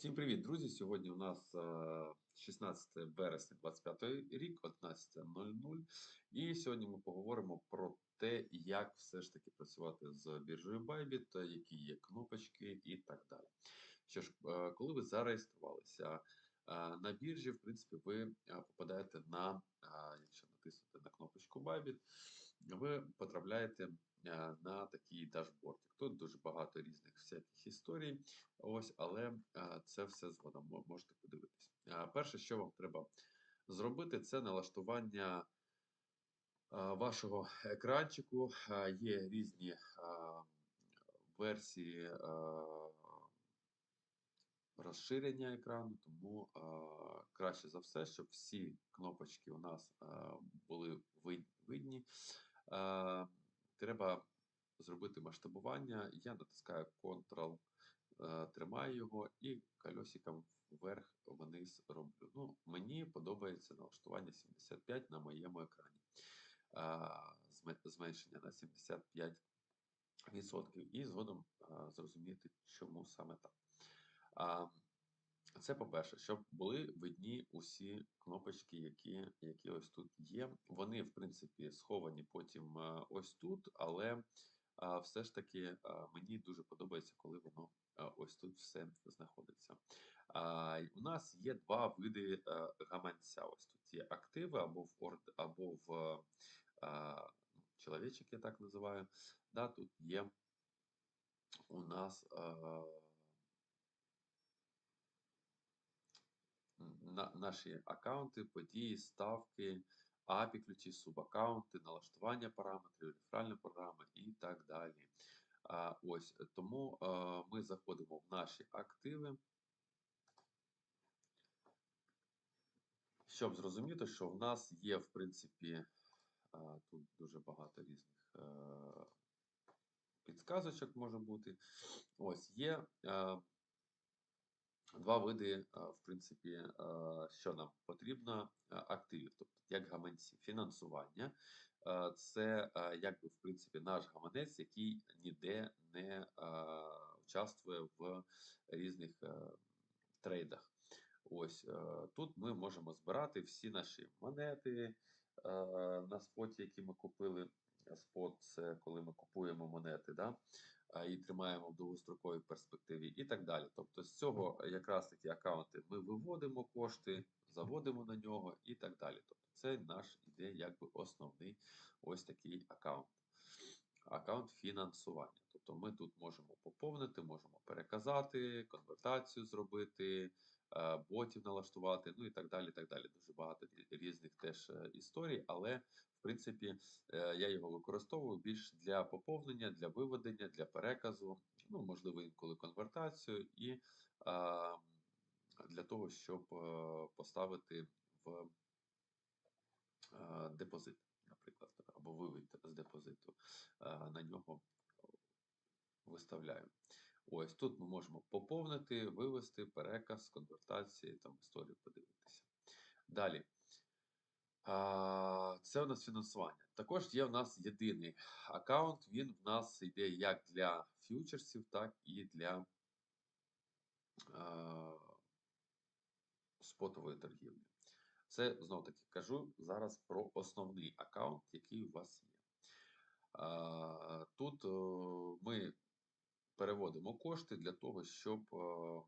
Всім привіт, друзі! Сьогодні у нас е, 16 вересня 25 рік, 11.00. І сьогодні ми поговоримо про те, як все ж таки працювати з біржею Bybit, які є кнопочки і так далі. Що ж, е, коли ви зареєструвалися е, на біржі, в принципі, ви е, попадаєте на, якщо натиснути на кнопочку Bybit, ви потрапляєте на такий дашборд. Тут дуже багато різних всяких історій. Ось, але е, це все згодом можете подивитись. Е, Перше, що вам треба зробити, це налаштування е, вашого екранчику. Е, Є різні е, версії е, розширення екрану, тому е, краще за все, щоб всі кнопочки у нас е, були видні. Е, Треба зробити масштабування. Я натискаю Ctrl, е, тримаю його і кольосиком вверх-вниз роблю. Ну, мені подобається налаштування 75 на моєму екрані. Зменшення на 75%. І згодом зрозуміти, чому саме так. Це по-перше, щоб були видні усі кнопочки, які, які ось тут є. Вони, в принципі, сховані потім ось тут, але все ж таки мені дуже подобається, коли воно ось тут все знаходиться. У нас є два види гаманця. Ось тут є активи або в орд, або в а, чоловічок, я так називаю. Да, тут є у нас. На, наші аккаунти, події, ставки, API ключі, субаккаунти, налаштування параметрів, реферальні програми і так далі. А, ось тому а, ми заходимо в наші активи, щоб зрозуміти, що в нас є, в принципі, а, тут дуже багато різних е, підсказочок може бути. Ось є. е, Два види, е, в принципі, е, що нам потрібно е, активів, тобто як гаманці. Фінансування це якби в принципі наш гаманець, який ніде не участвує в різних трейдах. Ось тут ми можемо збирати всі наші монети на споті, які ми купили. Спот це коли ми купуємо монети, да? А, і тримаємо в довгостроковій перспективі, і так далі. Тобто з цього якраз такі аккаунти ми виводимо кошти, заводимо на нього і так далі. Тобто це наш іде якби основний ось такий аккаунт. Аккаунт фінансування. Тобто ми тут можемо поповнити, можемо переказати, конвертацію зробити, е, ботів налаштувати, ну і так далі. так далі. Дуже багато різних теж е, історій, але в принципі е, я його використовую більш для поповнення, для виведення, для переказу, ну можливо, інколи конвертацію і для того, щоб е, поставити в е, депозит, наприклад, або вивід з депозиту. Е, На нього виставляю. Ось тут ми можемо поповнити, вивести, переказ, конвертації, там історію подивитися. Далі. Це у нас фінансування. Також є у нас єдиний аккаунт. Він в нас йде як для фьючерсів, так і для спотової торгівлі. Це знов таки кажу зараз про основний аккаунт, який у вас є. Тут ми переводимо кошти для того, щоб е,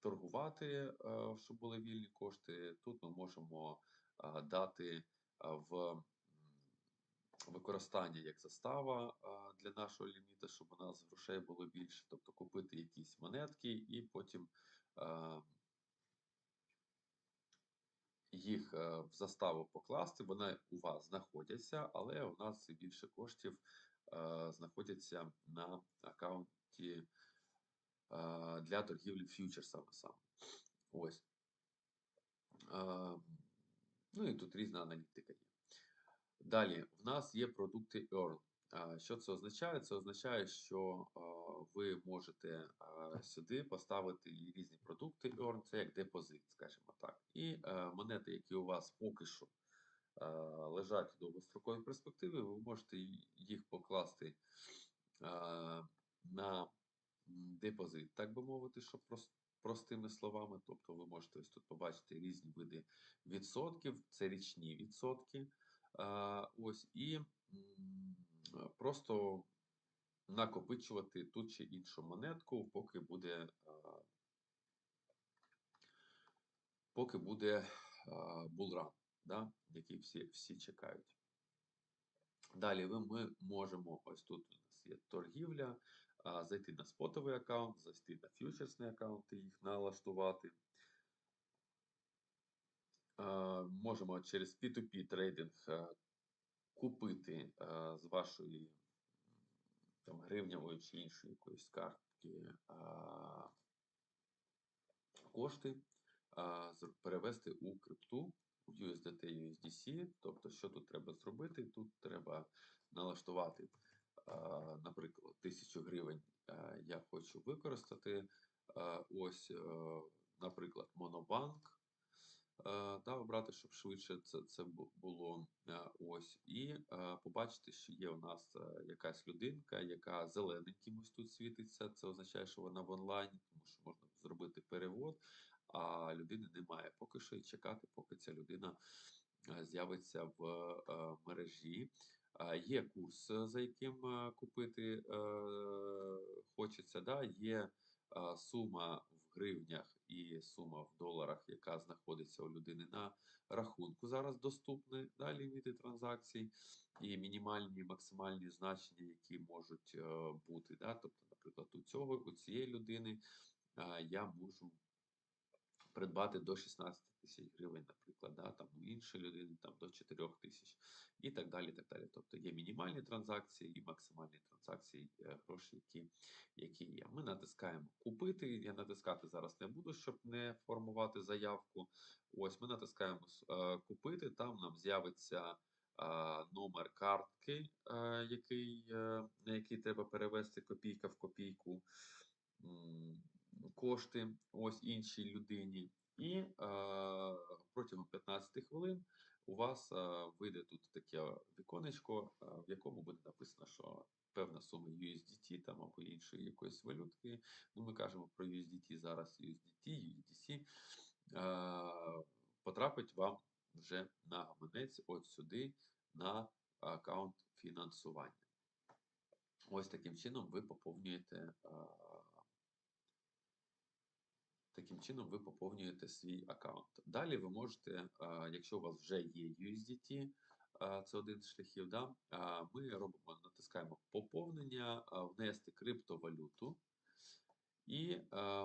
торгувати, е, щоб були вільні кошти. Тут ми можемо е, дати в використання як застава для нашого ліміта, щоб у нас грошей було більше, тобто купити якісь монетки і потім їх в заставу покласти. Вони у вас знаходяться, але у нас більше коштів знаходяться на аккаунті е, для торгівлі фьючерсами саме. Ось. Е, Ну і тут різна аналітика є. Далі, в нас є продукти Earn. Що це означає? Це означає, що ви можете сюди поставити різні продукти Earn, це як депозит, скажімо так. І монети, які у вас поки що лежать в довгостроковій перспективі, ви можете їх покласти на депозит, так би мовити, прос- простими словами. Тобто ви можете ось тут побачити різні види відсотків, це річні відсотки. Ось, і просто накопичувати ту чи іншу монетку, поки буде, поки буде булран, да, який всі, всі чекають. Далі ми можемо, ось тут у нас є торгівля, зайти на спотовий аккаунт, зайти на фьючерсний аккаунт і їх налаштувати. Можемо через P2P трейдинг купити з вашої там, гривневої чи іншої якоїсь картки кошти, перевести у крипту, у USDT, USDC. Тобто, що тут треба зробити? Тут треба налаштувати, наприклад, 1000 гривень я хочу використати. Ось, е, наприклад, Монобанк. е, Та обрати, щоб швидше це, це було е, ось, і е, побачити, що є у нас е, якась людинка, яка зелененьким ось тут світиться. Це означає, що вона в онлайні, тому що можна зробити перевод, а людини немає. Поки що і чекати, поки ця людина е, з'явиться в е, мережі. Є курс, е, за яким е, купити е, хочеться. Да? Є сума в гривнях і сума в доларах, яка знаходиться у людини на рахунку. Зараз доступні да, ліміти транзакцій і мінімальні максимальні значення, які можуть бути. Да? Тобто, наприклад, у цього у цієї людини я можу придбати до 16 тисяч гривень, наприклад, да, там у іншої людини там до 4 тисяч і так далі. так далі. Тобто є мінімальні транзакції і максимальні транзакції е, гроші, які, які є. Ми натискаємо купити. Я натискати зараз не буду, щоб не формувати заявку. Ось ми натискаємо е, купити. Там нам з'явиться е, номер картки, який, на який треба перевести копійка в копійку кошти ось іншій людині. І е, протягом 15 хвилин у вас е, вийде тут таке віконечко, е, в якому буде написано, що певна сума USDT там або іншої якоїсь валютки. Ну, ми кажемо про USDT зараз USDT, USDC е, потрапить вам вже на гаманець от сюди на аккаунт фінансування. Ось таким чином ви поповнюєте. е, Таким чином ви поповнюєте свій аккаунт. Далі ви можете, якщо у вас вже є USDT, це один з шляхів, да, ми робимо, натискаємо поповнення, внести криптовалюту. І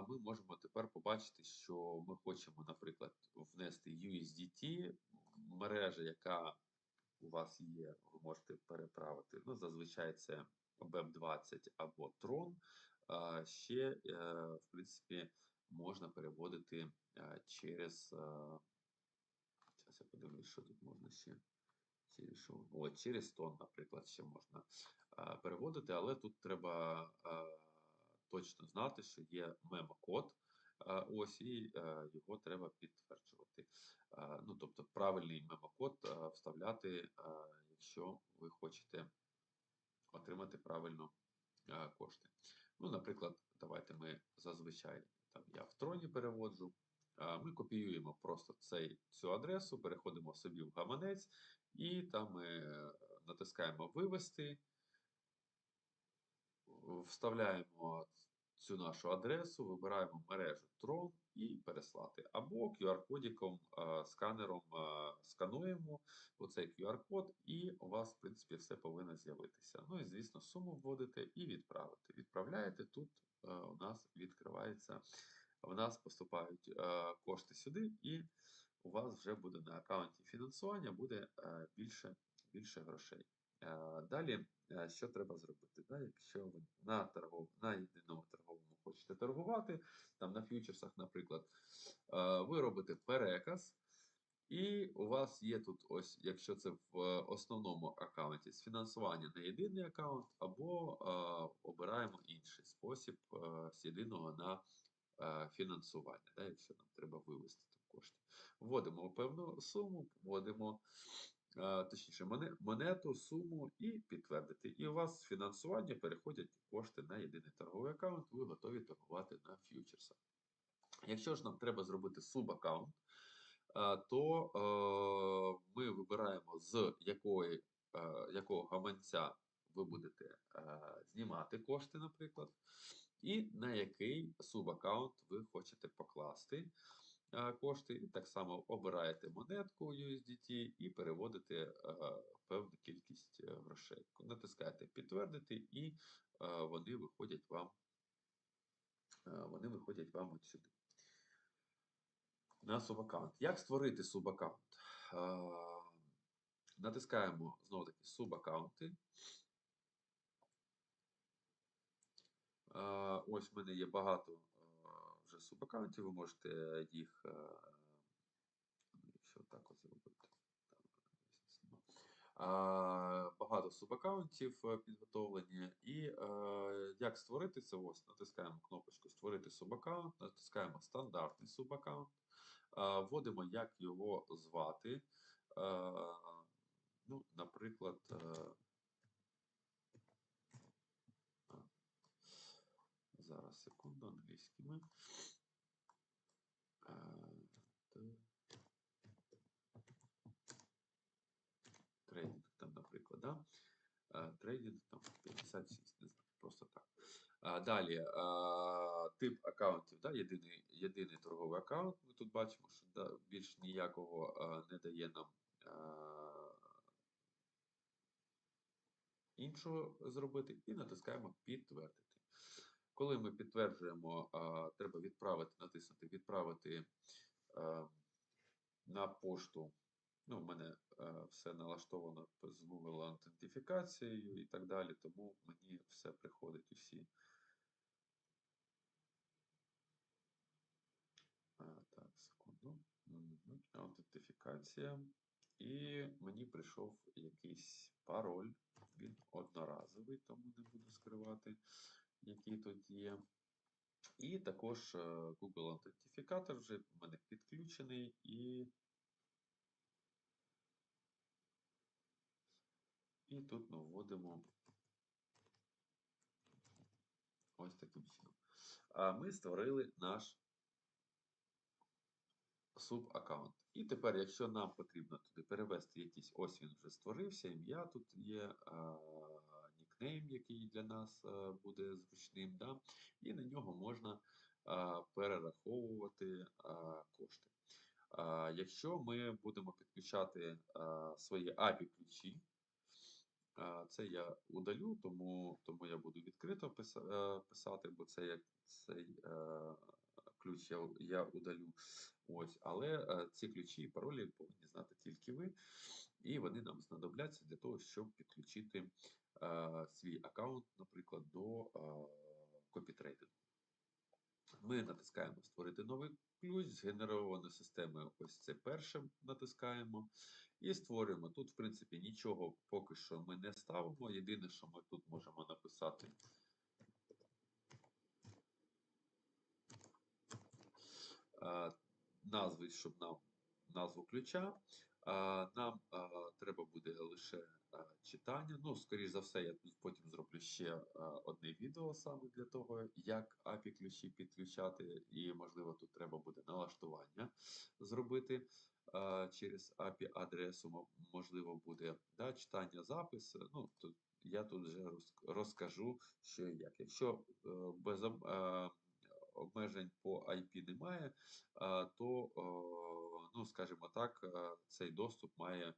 ми можемо тепер побачити, що ми хочемо, наприклад, внести USDT, мережа, яка у вас є, ви можете переправити. Ну, зазвичай це BEP20 або Tron. Ще, е, в принципі, можна переводити е, через. Зараз я подивлюсь, що тут можна ще. Через що? О, через тон, наприклад, ще можна е, переводити, але тут треба е, точно знати, що є мемокод. е, Ось і е, його треба підтверджувати. Е, Ну, тобто правильний мемокод е, вставляти, е, якщо ви хочете отримати правильно е, кошти. Ну, наприклад, давайте ми зазвичай там я в троні переводжу. Ми копіюємо просто цей, цю адресу, переходимо собі в гаманець, і там ми е, натискаємо вивести, вставляємо цю нашу адресу, вибираємо мережу Tron і переслати. Або QR-кодиком, е, сканером е, скануємо оцей QR-код, і у вас, в принципі, все повинно з'явитися. Ну і, звісно, суму вводите і відправите. Відправляєте тут, е, у нас відкривається, в нас поступають кошти сюди, і у вас вже буде на аккаунті фінансування буде більше, більше грошей. Далі, що треба зробити? Да? Якщо ви на, торгов... на єдиному торговому хочете торгувати, там на фьючерсах, наприклад, е, ви робите переказ, і у вас є тут, ось, якщо це в е, основному аккаунті з фінансування на єдиний аккаунт, або е, обираємо інший спосіб е, з єдиного на е, фінансування, да, якщо нам треба вивести кошти. Вводимо певну суму, вводимо точніше монету, суму і підтвердити. І у вас з фінансування переходять кошти на єдиний торговий аккаунт, ви готові торгувати на фьючерсах. Якщо ж нам треба зробити субаккаунт, е, то е, ми вибираємо, з якої, е, якого гаманця ви будете е, знімати кошти, наприклад, і на який субаккаунт ви хочете покласти е, кошти. Так само обираєте монетку USDT і переводите е, певну кількість е, грошей. Натискаєте підтвердити, і е, вони виходять вам. е, Вони виходять вам от сюди. На субаккаунт. Як створити субаккаунт? Е, Натискаємо знову таки субаккаунти. Е, Ось в мене є багато е, субаккаунтів, ви можете їх, е, ну, якщо так от зробити, багато субаккаунтів е, підготовлені. І е, як створити це? Ось натискаємо кнопочку Створити субаккаунт, натискаємо стандартний субаккаунт, е, вводимо, як його звати. Е, ну, наприклад, е, а, зараз секунду англійськими. Е, Трейдинг там, наприклад, да? Е, Трейдинг там 56, не знаю, просто так. А, Далі е, тип аккаунтів, да? єдиний, єдиний торговий аккаунт. Ми тут бачимо, що да, більш ніякого е, не дає нам е, іншого зробити, і натискаємо підтвердити. Коли ми підтверджуємо, треба відправити, натиснути відправити е, на пошту. Ну, у мене е, все налаштовано з Google аутентифікацією і так далі, тому мені все приходить усі. Так, секунду. Аутентифікація. І мені прийшов якийсь пароль. Він одноразовий, тому не буду скривати, який тут є. І також е, Google аутентифікатор вже в мене підключений і. І тут ми вводимо ось таким чином. А Ми створили наш субаккаунт. І тепер, якщо нам потрібно туди перевести якийсь, ось він вже створився, ім'я тут є, а, нікнейм, який для нас буде зручним, да? і на нього можна перераховувати кошти. Якщо ми будемо підключати свої API-ключі, Це я удалю, тому, тому я буду відкрито е, писати, бо це як цей е, ключ я, я удалю. Ось, але е, ці ключі і паролі повинні знати тільки ви, і вони нам знадобляться для того, щоб підключити е, свій аккаунт, наприклад, до копітрейдингу. Ми натискаємо Створити новий ключ, згенеровано системою. Ось це перше натискаємо. І створюємо. Тут, в принципі, нічого поки що ми не ставимо. Єдине, що ми тут можемо написати. Назви, щоб нам назву ключа. Нам треба буде лише читання. Ну, скоріш за все, я потім зроблю ще одне відео саме для того, як API ключі підключати, і, можливо, тут треба буде налаштування зробити через API адресу, можливо, буде да, читання, запис. Ну, тут я тут вже розкажу, що і як. Якщо е, без е, обмежень по IP немає, то, е, ну, скажімо так, е, цей доступ має, е,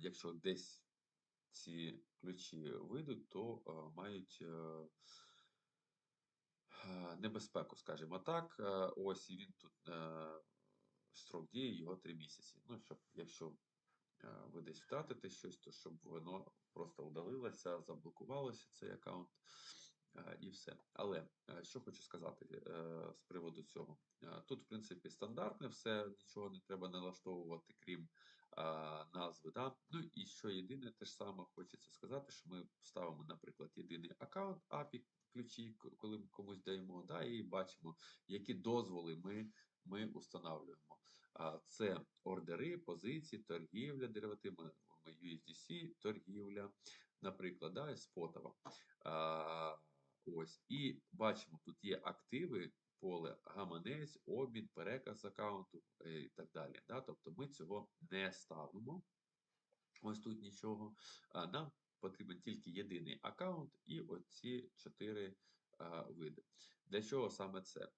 якщо десь ці ключі вийдуть, то е, мають небезпеку, скажімо так. Ось і він тут строк дії його 3 місяці. Ну, щоб якщо ви десь втратите щось, то щоб воно просто удалилося, заблокувалося цей аккаунт. Е, І все. Але е, що хочу сказати е, з приводу цього. Тут, в принципі, стандартне все, нічого не треба налаштовувати, крім назви. Да? Ну і що єдине, те ж саме хочеться сказати, що ми ставимо, наприклад, єдиний аккаунт API ключі, коли ми комусь даємо, да, і бачимо, які дозволи ми, ми установлюємо. Це ордери, позиції, торгівля деривативами, USDC, торгівля, наприклад, да, і спотова. Ось. І бачимо, тут є активи, поле гаманець, обмін, переказ аккаунту е, і так далі. Да? Тобто ми цього не ставимо. Ось тут нічого. Нам потрібен тільки єдиний аккаунт і оці чотири види. Для чого саме це?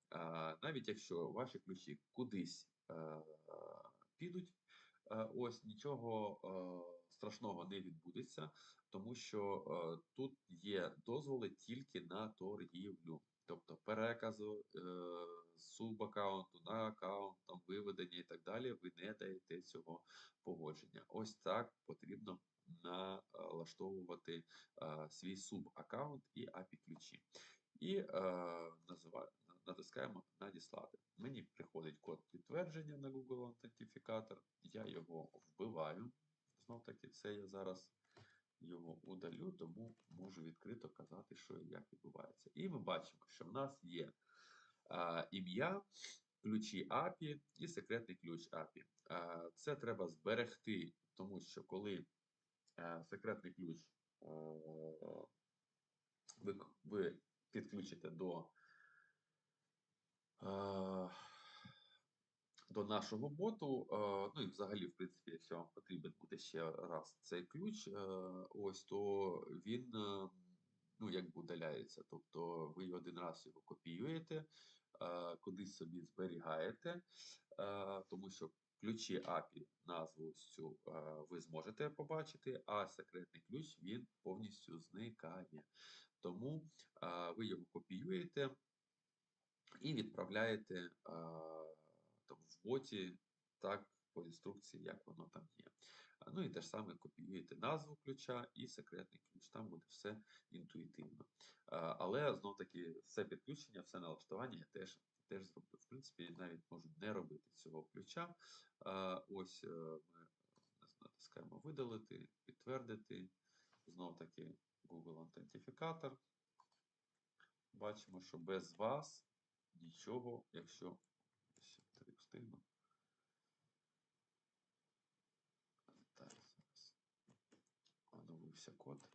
Навіть якщо ваші ключі кудись підуть, ось нічого страшного не відбудеться, тому що а, тут є дозволи тільки на торгівлю. Тобто переказу е, субаккаунту на аккаунт, там, виведення і так далі, ви не даєте цього погодження. Ось так потрібно налаштовувати е, свій субаккаунт і API ключі. І е, називаю, натискаємо надіслати. Мені приходить код підтвердження на Google Аутентифікатор, я його вбиваю. Знов таки, це я зараз його удалю, тому можу відкрито казати, що і як відбувається. І ми бачимо, що в нас є а, ім'я, ключі API і секретний ключ API. А, це треба зберегти, тому що коли а, секретний ключ а, ви, ви підключите до, а, до нашого боту, ну і взагалі, в принципі, якщо вам потрібен буде ще раз цей ключ, е, ось то він е, ну, якби удаляється. Тобто ви один раз його копіюєте, е, кудись собі зберігаєте, е, тому що ключі API, назву цю е, ви зможете побачити, а секретний ключ він повністю зникає. Тому е, ви його копіюєте і відправляєте е, там, в боті так по інструкції, як воно там є. Ну і те ж саме копіюєте назву ключа і секретний ключ. Там буде все інтуїтивно. Але знов таки все підключення, все налаштування я теж, теж зроблю. В принципі, навіть можу не робити цього ключа. Ось е, ми натискаємо видалити, підтвердити. Знов таки Google Аутентифікатор. Бачимо, що без вас нічого, якщо Ось, так зараз. Оновився код.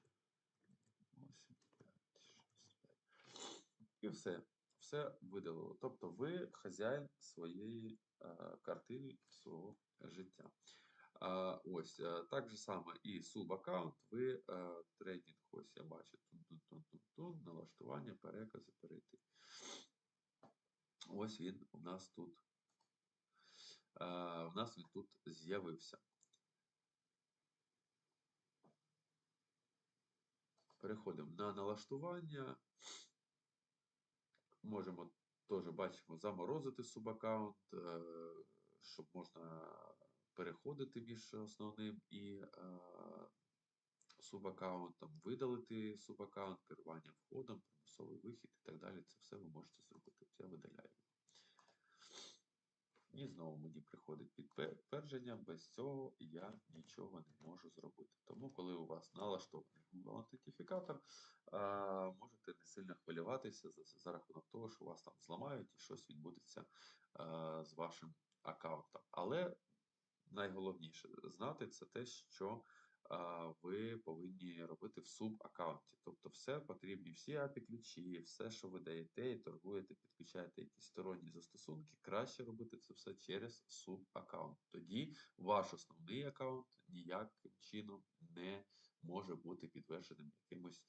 8, 5, 6, 5. І все. Все видалило. Тобто ви хазяїн своєї е, картини, свого життя. А, ось, е, так же саме і субаккаунт, ви е, трейдинг, ось я бачу, тун-тун-тун-тун-тун, налаштування, перекази, перейти. Ось він у нас тут. У нас він тут з'явився. Переходимо на налаштування. Можемо теж бачимо заморозити субаккаунт, е, щоб можна переходити між основним і е, субаккаунтом, видалити субаккаунт, керування входом, примусовий вихід і так далі. Це все ви можете зробити. Я видаляю. І знову мені приходить підтвердження, без цього я нічого не можу зробити. Тому, коли у вас налаштований Google Аутентифікатор, можете не сильно хвилюватися за, за рахунок того, що вас там зламають і щось відбудеться з вашим аккаунтом. Але найголовніше знати це те, що ви повинні робити в субаккаунті. Тобто все потрібні, всі API ключі, все, що ви даєте і торгуєте, підключаєте якісь сторонні застосунки, краще робити це все через субаккаунт. Тоді ваш основний аккаунт ніяким чином не може бути підтвердженим якимось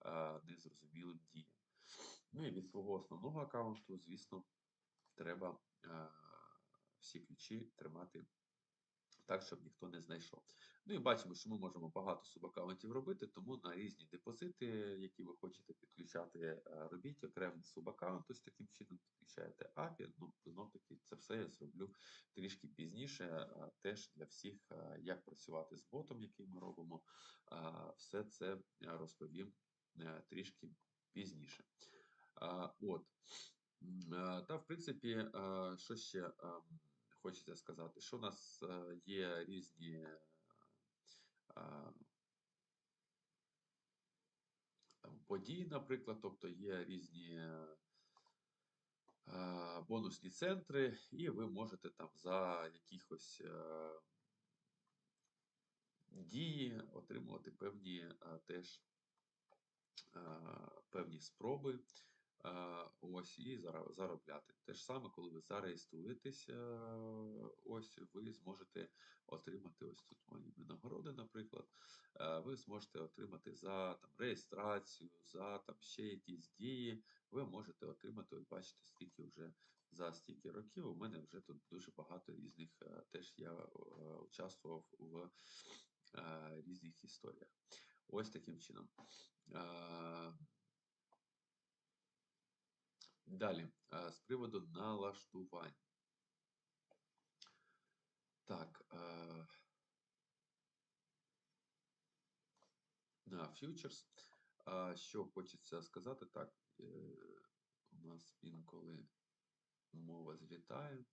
а, незрозумілим діям. Ну і від свого основного аккаунту, звісно, треба а, всі ключі тримати так, щоб ніхто не знайшов. Ну і бачимо, що ми можемо багато субаккаунтів робити, тому на різні депозити, які ви хочете підключати, е, робіть окремий субаккаунт, ось таким чином підключаєте API. Ну, знов таки, це все я зроблю трішки пізніше, е, теж для всіх, е, як працювати з ботом, який ми робимо. Все це розповім трішки пізніше. От. Та, в принципі, що ще ем, хочеться сказати, що у нас є різні події, наприклад, тобто є різні бонусні центри, і ви можете там за якихось дії отримувати певні теж певні спроби. Е, Ось і заробляти. Те ж саме, коли ви зареєструєтесь, е, ось ви зможете отримати ось тут мої нагороди, наприклад. Е, Ви зможете отримати за там реєстрацію, за там ще якісь дії. Ви можете отримати, ось бачите, скільки вже за стільки років. У мене вже тут дуже багато різних. Теж я участвував в різних історіях. Ось таким чином. Е, Далі, е, з приводу налаштувань. Так. е, На фьючерс. Що хочеться сказати, так, е, у нас інколи мова злітає.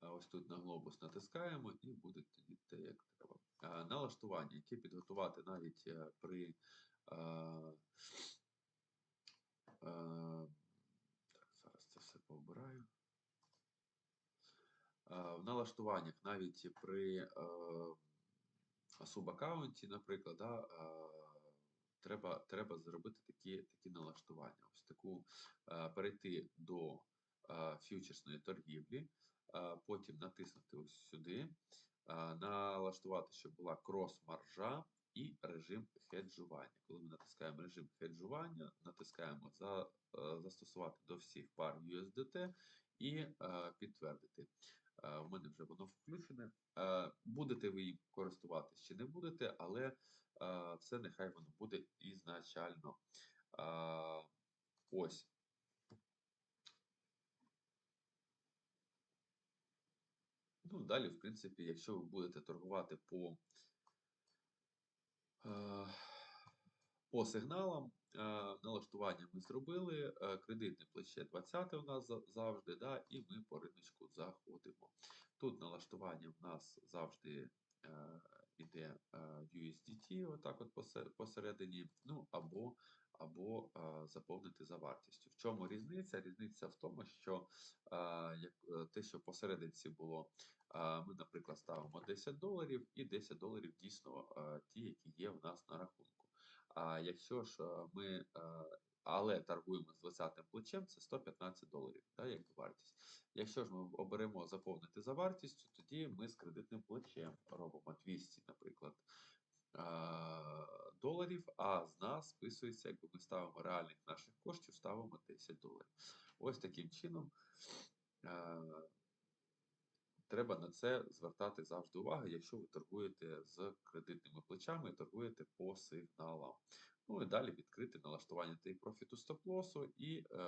Ось тут на глобус натискаємо і буде тоді те, як треба. Налаштування, які підготувати навіть е, при так, зараз це все пообираю. В налаштуваннях навіть при субаккаунті, наприклад, да, треба, треба зробити такі, такі налаштування. Ось таку перейти до фьючерсної торгівлі, потім натиснути ось сюди, налаштувати, щоб була крос-маржа і режим хеджування. Коли ми натискаємо режим хеджування, натискаємо за, е, застосувати до всіх пар USDT і е, підтвердити. Е, У мене вже воно включене. Е, Будете ви їм користуватись чи не будете, але е, це нехай воно буде ізначально. Е, Ось. Ну, далі, в принципі, якщо ви будете торгувати по, по сигналам, е, налаштування ми зробили, е, кредитне плече 20 у нас завжди, да, і ми по риночку заходимо. Тут налаштування в нас завжди йде е, USDT, отак от посередині, ну або, або е, заповнити за вартістю. В чому різниця? Різниця в тому, що е, е, те, що посерединці було, ми, наприклад, ставимо 10 доларів, і 10 доларів дійсно ті, які є в нас на рахунку. А якщо ж ми, але торгуємо з 20-м плечем, це 115 доларів, да, як вартість. Якщо ж ми оберемо заповнити за вартістю, тоді ми з кредитним плечем робимо 200, наприклад, доларів, а з нас списується, якби ми ставимо реальних наших коштів, ставимо 10 доларів. Ось таким чином. е, Треба на це звертати завжди увагу, якщо ви торгуєте з кредитними плечами, торгуєте по сигналам. Ну і далі відкрити налаштування take профіту стоп-лосу і е,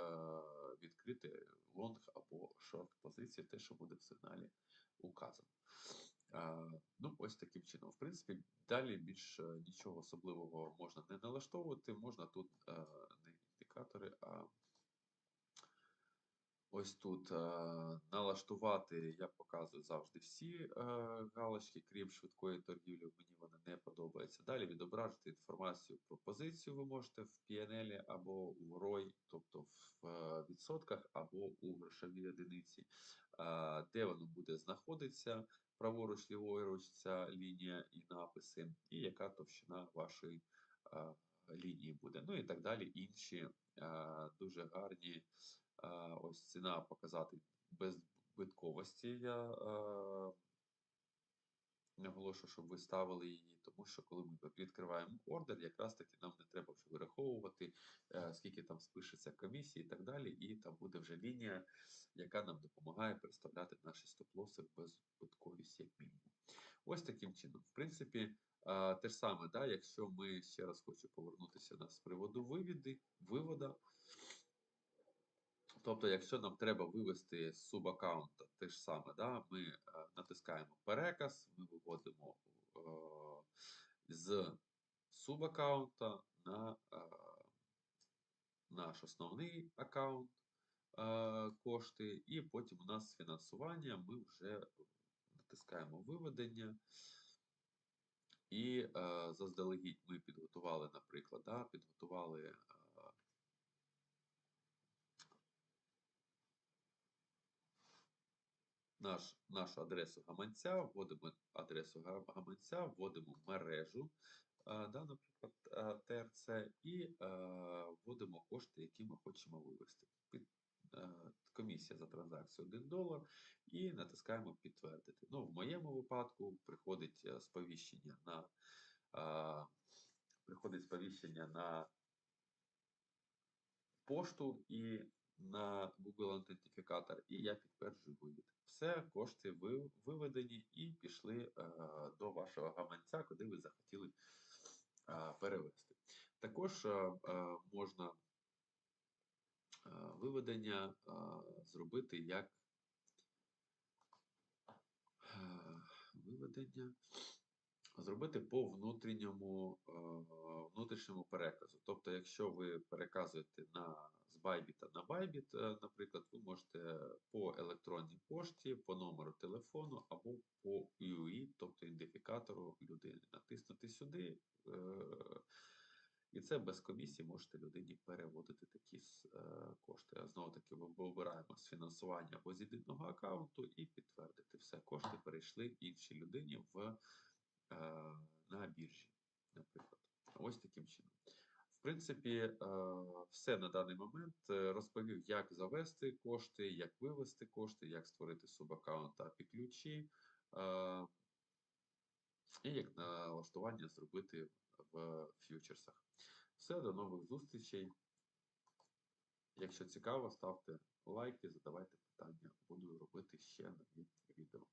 відкрити лонг або шорт позиції, те, що буде в сигналі указано. Ну, ось таким чином. В принципі, далі більш е, нічого особливого можна не налаштовувати, можна тут е, не індикатори, а Ось тут е, налаштувати, я показую завжди всі галочки, крім швидкої торгівлі, мені вона не подобається. Далі відображити інформацію про позицію ви можете в PNL або у ROI, тобто в відсотках, або у грошовій одиниці, де воно буде знаходитися, праворуч, ліворуч ця лінія і написи, і яка товщина вашої а, лінії буде. Ну і так далі. Інші а, дуже гарні. а, ось ціна показати без збитковості. Я е, наголошую, щоб ви ставили її, тому що коли ми відкриваємо ордер, якраз таки нам не треба вже вираховувати, е, скільки там спишеться комісії і так далі, і там буде вже лінія, яка нам допомагає представляти наші стоп-лоси в беззбитковість як мінімум. Ось таким чином. В принципі, е, те ж саме, да, якщо ми ще раз хочу повернутися на з приводу вивіди, вивода. Тобто, якщо нам треба вивести з субаккаунта те ж саме, да, ми е, натискаємо переказ, ми виводимо е, з субаккаунта на е, наш основний аккаунт е, кошти, і потім у нас фінансування, ми вже натискаємо виведення. І е, заздалегідь ми підготували, наприклад, да, підготували. е, наш, нашу адресу гаманця, вводимо адресу гаманця, вводимо мережу, е, да, наприклад, е, ТРЦ, і е, вводимо кошти, які ми хочемо вивести. Під, комісія за транзакцію 1 долар і натискаємо підтвердити. Ну, в моєму випадку приходить сповіщення на приходить сповіщення на пошту і на Google Аутентифікатор, і я підтверджую вивід. Все, кошти виведені і пішли е, до вашого гаманця, куди ви захотіли е, перевести. Також е, можна виведення зробити як виведення зробити по внутрішньому, внутрішньому переказу. Тобто, якщо ви переказуєте на, Bybit на Bybit, наприклад, ви можете по електронній пошті, по номеру телефону або по UI, тобто ідентифікатору людини. Натиснути сюди, е, і це без комісії можете людині переводити такі е, кошти. А знову таки ви обираємо з фінансування або з єдиного аккаунту і підтвердити все. Кошти перейшли іншій людині в е, на біржі, наприклад. Ось таким чином. Принципі, е, все на даний момент Е, розповів, як завести кошти, як вивести кошти, як створити субаккаунт API ключі, е, і як налаштування зробити в фьючерсах. Все, до нових зустрічей. Якщо цікаво, ставте лайки, задавайте питання. Буду робити ще нові відео.